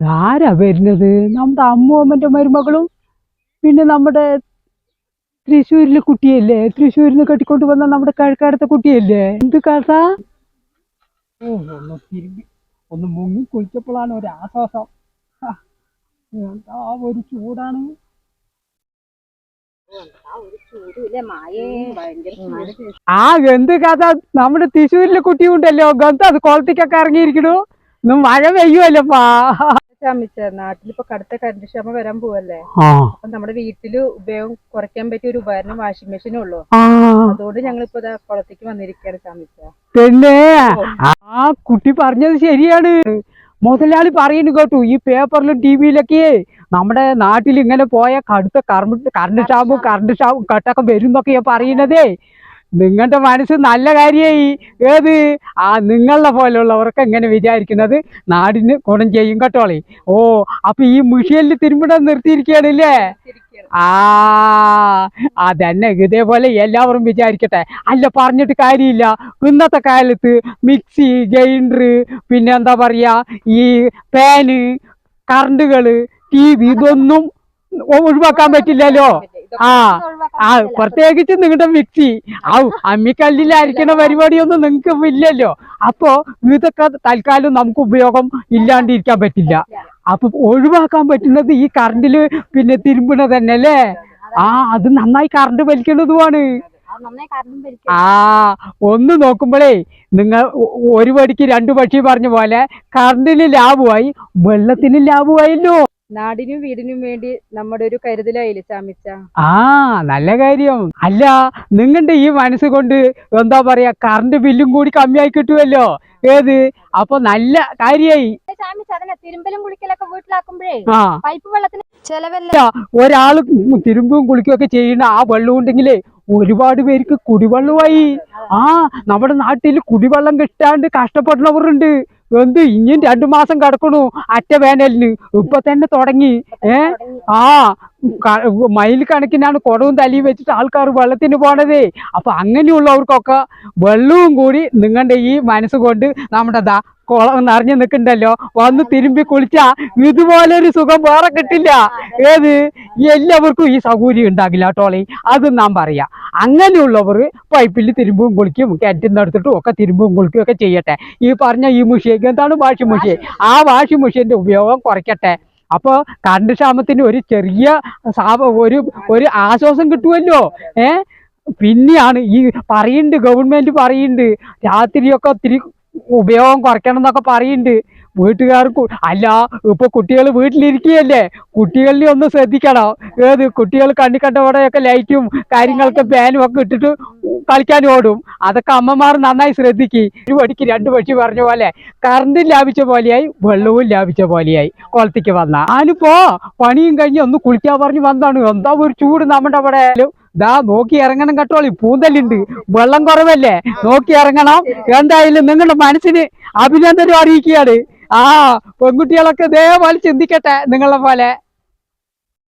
ആരാ വരുന്നത്? നമ്മുടെ അമ്മൂമ്മന്റെ മരുമകളും പിന്നെ നമ്മുടെ തൃശ്ശൂരിലെ കുട്ടിയല്ലേ? തൃശ്ശൂരിൽ നിന്ന് കെട്ടിക്കൊണ്ട് വന്ന നമ്മുടെ കഴക്കാടത്തെ കുട്ടിയല്ലേ? എന്ത് കഥ? ഓ ഒന്ന് മുങ്ങി കുളിച്ചപ്പോഴാണ് ഒരു ആശ്വാസം എന്താ ഒരു ചൂടാണ്? ആ എന്ത് കഥ നമ്മുടെ തൃശ്ശൂരിലെ കുട്ടിയുണ്ടല്ലോ. ഗന്ധ അത് കൊളത്തിക്കൊക്കെ ഇറങ്ങിയിരിക്കണു ഇന്ന് മഴ പെയ്യുമല്ലോപ്പാ. ശമിച്ച നാട്ടിലിപ്പോ കടുത്ത കറണ്ട് ക്ഷമ വരാൻ പോവല്ലേ? അപ്പൊ നമ്മുടെ വീട്ടിൽ ഉപയോഗം കുറയ്ക്കാൻ പറ്റിയ ഒരു ഉപകരണം വാഷിംഗ് മെഷീനേ ഉള്ളൂ. അതുകൊണ്ട് ഞങ്ങളിപ്പോ കുളത്തേക്ക് വന്നിരിക്കുകയാണ് ശമിച്ച പിന്നെ ആ കുട്ടി പറഞ്ഞത് ശരിയാണ്. മുതലാളി പറയുന്നു കേട്ടു ഈ പേപ്പറിലും ടി വിയിലൊക്കെ നമ്മുടെ നാട്ടിൽ ഇങ്ങനെ പോയ കടുത്ത കറണ്ട് കറണ്ട് ഷാമ്പും കറണ്ട് ഷാമ്പും കട്ടൊക്കെ വരും എന്നൊക്കെയാ പറയുന്നതേ. നിങ്ങളുടെ മനസ്സ് നല്ല കാര്യമായി. ഏത്? ആ നിങ്ങളെ പോലെയുള്ളവർക്ക് എങ്ങനെ വിചാരിക്കുന്നത് നാടിന് ഗുണം ചെയ്യും കേട്ടോളി. ഓ അപ്പൊ ഈ മിഷീനിൽ തിരുമ്പിടം നിർത്തിയിരിക്കുകയാണല്ലേ? ആ അതന്നെ ഇതേപോലെ എല്ലാവരും വിചാരിക്കട്ടെ. അല്ല പറഞ്ഞിട്ട് കാര്യമില്ല. ഇന്നത്തെ കാലത്ത് മിക്സി ഗ്രൈൻഡർ പിന്നെ എന്താ പറയാ ഈ ഫാന് കറണ്ടുകൾ ടി വി ഇതൊന്നും ഒഴിവാക്കാൻ പറ്റില്ലല്ലോ. ആ ആ പ്രത്യേകിച്ച് നിങ്ങളുടെ മിക്സി. ആ അമ്മിക്കല്ലിലായിരിക്കുന്ന അരിക്കണ പരിപാടിയൊന്നും നിങ്ങൾക്ക് ഇല്ലല്ലോ അപ്പോ ഇതൊക്കെ തൽക്കാലം നമുക്ക് ഉപയോഗം ഇല്ലാണ്ടിരിക്കാൻ പറ്റില്ല. അപ്പൊ ഒഴിവാക്കാൻ പറ്റുന്നത് ഈ കറണ്ടിൽ പിന്നെ തിരുമ്പണ തന്നെ അല്ലേ ആ അത് നന്നായി കറണ്ട് വലിക്കുന്നതുമാണ് ആ ഒന്ന് നോക്കുമ്പോഴേ നിങ്ങൾ ഒരു പടിക്ക് രണ്ടു പക്ഷി പറഞ്ഞ പോലെ കറണ്ടിന് ലാഭമായി വെള്ളത്തിന് ലാഭമായല്ലോ. നാടിനും വീടിനും വേണ്ടി നമ്മുടെ ഒരു കരുതലായില്ലേ ചാമിച്ച? ആ നല്ല കാര്യം. അല്ല നിങ്ങളുടെ ഈ മനസ്സ് കൊണ്ട് എന്താ പറയാ കറണ്ട് ബില്ലും കൂടി കമ്മിയായി കിട്ടുമല്ലോ ഏത്? അപ്പൊ നല്ല കാര്യായി. തിരുമ്പലും കുളിക്കലൊക്കെ വീട്ടിലാക്കുമ്പോഴേ പൈപ്പ് വെള്ളത്തിന് ചെലവല്ല. ഒരാൾ തിരുമ്പും കുളിക്കുകയൊക്കെ ചെയ്യുന്ന ആ വെള്ളം ഉണ്ടെങ്കിലേ ഒരുപാട് പേർക്ക് കുടിവെള്ളമായി. ആ നമ്മുടെ നാട്ടിൽ കുടിവെള്ളം കിട്ടാണ്ട് കഷ്ടപ്പെടുന്നവരുണ്ട് എന്ത്? ഇനിയും രണ്ടു മാസം കിടക്കണു. അറ്റ വേനലിന്. ഇപ്പൊ തന്നെ തുടങ്ങി. ഏ? ആ മയിൽ കണക്കിനാണ് കുടവും തലയും വെച്ചിട്ട് ആൾക്കാർ വെള്ളത്തിന് പോണതേ. അപ്പൊ അങ്ങനെയുള്ളവർക്കൊക്കെ വെള്ളവും കൂടി നിങ്ങളുടെ ഈ മനസ്സ് കൊണ്ട് നമ്മുടെ ദാ കുളം നിറഞ്ഞു നിൽക്കണ്ടല്ലോ. വന്ന് തിരുമ്പി കുളിച്ചാ ഇതുപോലൊരു സുഖം വേറെ കിട്ടില്ല. ഏത്? എല്ലാവർക്കും ഈ സൗകര്യം ഉണ്ടാകില്ല ടോളി അത് നാം പറയാം. അങ്ങനെയുള്ളവർ പൈപ്പിൽ തിരുമ്പും കുളിക്കും കിണറ്റിന്ന് എടുത്തിട്ടും ഒക്കെ തിരുമ്പും കുളിക്കും ഒക്കെ ചെയ്യട്ടെ. ഈ പറഞ്ഞ ഈ മുഷിയൊക്കെ എന്താണ്? വാഷിംഗ് മെഷീൻ ആ വാഷിംഗ് മെഷീന്റെ ഉപയോഗം കുറയ്ക്കട്ടെ. അപ്പോൾ കറണ്ട് ക്ഷാമത്തിന് ഒരു ചെറിയ ഒരു ഒരു ആശ്വാസം കിട്ടുമല്ലോ ഏ? പിന്നെയാണ് ഈ പറയുന്നുണ്ട് ഗവൺമെന്റ് പറയുന്നുണ്ട് രാത്രിയൊക്കെ ഒത്തിരി ഉപയോഗം കുറയ്ക്കണം എന്നൊക്കെ പറയുന്നുണ്ട്. വീട്ടുകാർക്ക് അല്ല ഇപ്പൊ കുട്ടികൾ വീട്ടിലിരിക്കുകയല്ലേ? കുട്ടികളിൽ ഒന്ന് ശ്രദ്ധിക്കണം. ഏത് കുട്ടികൾ കണ്ണി കണ്ടവടെയൊക്കെ ലൈറ്റും കാര്യങ്ങളൊക്കെ ഫാനും ഒക്കെ ഇട്ടിട്ട് കളിക്കാൻ ഓടും. അതൊക്കെ അമ്മമാർ നന്നായി ശ്രദ്ധിക്കും. ഒരു വടിക്ക് രണ്ട് പക്ഷി പറഞ്ഞ പോലെ കറണ്ടും ലാഭിച്ച പോലെയായി വെള്ളവും ലാഭിച്ച പോലെയായി കുളത്തേക്ക് വന്ന. ഞാനിപ്പോ പണിയും കഴിഞ്ഞ് ഒന്ന് കുളിക്കാൻ പറഞ്ഞ് വന്നാണ് എന്താ ഒരു ചൂട് നമ്മുടെ അവിടെ? ദാ നോക്കി ഇറങ്ങണം കേട്ടോളി പൂന്തലുണ്ട് വെള്ളം കുറവല്ലേ? നോക്കി ഇറങ്ങണം. എന്തായാലും നിങ്ങളുടെ മനസ്സിന് അഭിനന്ദനം അറിയിക്കുകയാണ്. ആ പെൺകുട്ടികളൊക്കെ ഇതേപോലെ ചിന്തിക്കട്ടെ നിങ്ങളെ പോലെ.